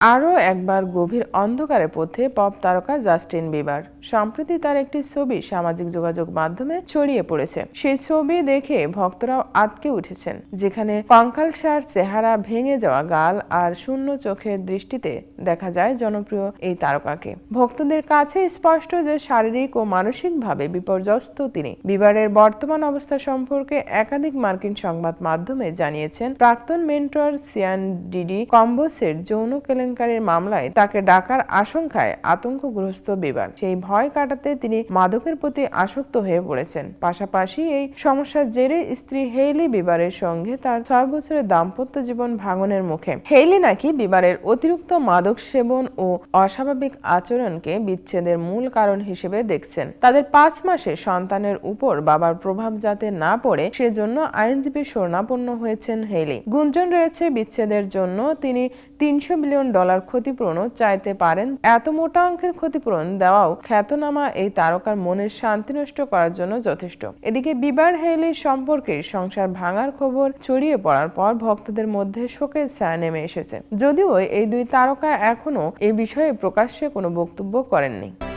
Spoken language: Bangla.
আরও একবার গভীর অন্ধকারে পথে পপ তারকা জাস্টিন বিবার। সম্প্রতি তার একটি ছবি সামাজিক যোগাযোগ মাধ্যমে ছড়িয়ে পড়েছে। সেই ছবি দেখে ভক্তরাও আটকে উঠেছেন, যেখানে কঙ্কালসার চেহারা ভেঙে যাওয়া গাল আর শূন্য চোখের দৃষ্টিতে দেখা যায় জনপ্রিয় এই তারকাকে। ভক্তদের কাছে স্পষ্ট যে শারীরিক ও মানসিকভাবে বিপর্যস্ত তিনি। বিবারের বর্তমান অবস্থা সম্পর্কে একাধিক মার্কিন সংবাদ মাধ্যমে জানিয়েছেন, প্রাক্তন মেন্টর সিয়ান ডিডি কম্বোসের যৌন কেলেঙ্কারির মামলায় তাকে ডাকার আশঙ্কায় আতঙ্কগ্রস্ত বিবার সেই ভয় কাটাতে তিনি মাদকের প্রতি আসক্ত হয়ে পড়েছেন। পাশাপাশি এই সমস্যার জেরে স্ত্রী হেইলি বিবারের সঙ্গে তার ছয় বছরের দাম্পত্য জীবন ভাঙনের মুখে। হেইলি নাকি বিবারের অতিরিক্ত মাদক সেবন ও অস্বাভাবিক আচরণকে বিচ্ছেদের মূল কারণ হিসেবে দেখছেন। তাদের পাঁচ মাসে সন্তানের উপর বাবার প্রভাব যাতে না পড়ে, সেজন্য আইনজীবী শরণাপন্ন হয়েছেন হেইলি। গুঞ্জন রয়েছে বিচ্ছেদের জন্য। তিনি তিনশো বিলিয়ন ডলার ক্ষতিপূরণও চাইতে পারেন। এত মোটা অঙ্কের ক্ষতিপূরণ দেওয়াও খ্যাতনামা এই তারকার মনের শান্তি নষ্ট করার জন্য যথেষ্ট। এদিকে বিবার হেলি সম্পর্কে সংসার ভাঙার খবর ছড়িয়ে পড়ার পর ভক্তদের মধ্যে শোকের ছায়া নেমে এসেছে। যদিও এই দুই তারকা এখনও এ বিষয়ে প্রকাশ্যে কোনো বক্তব্য করেননি।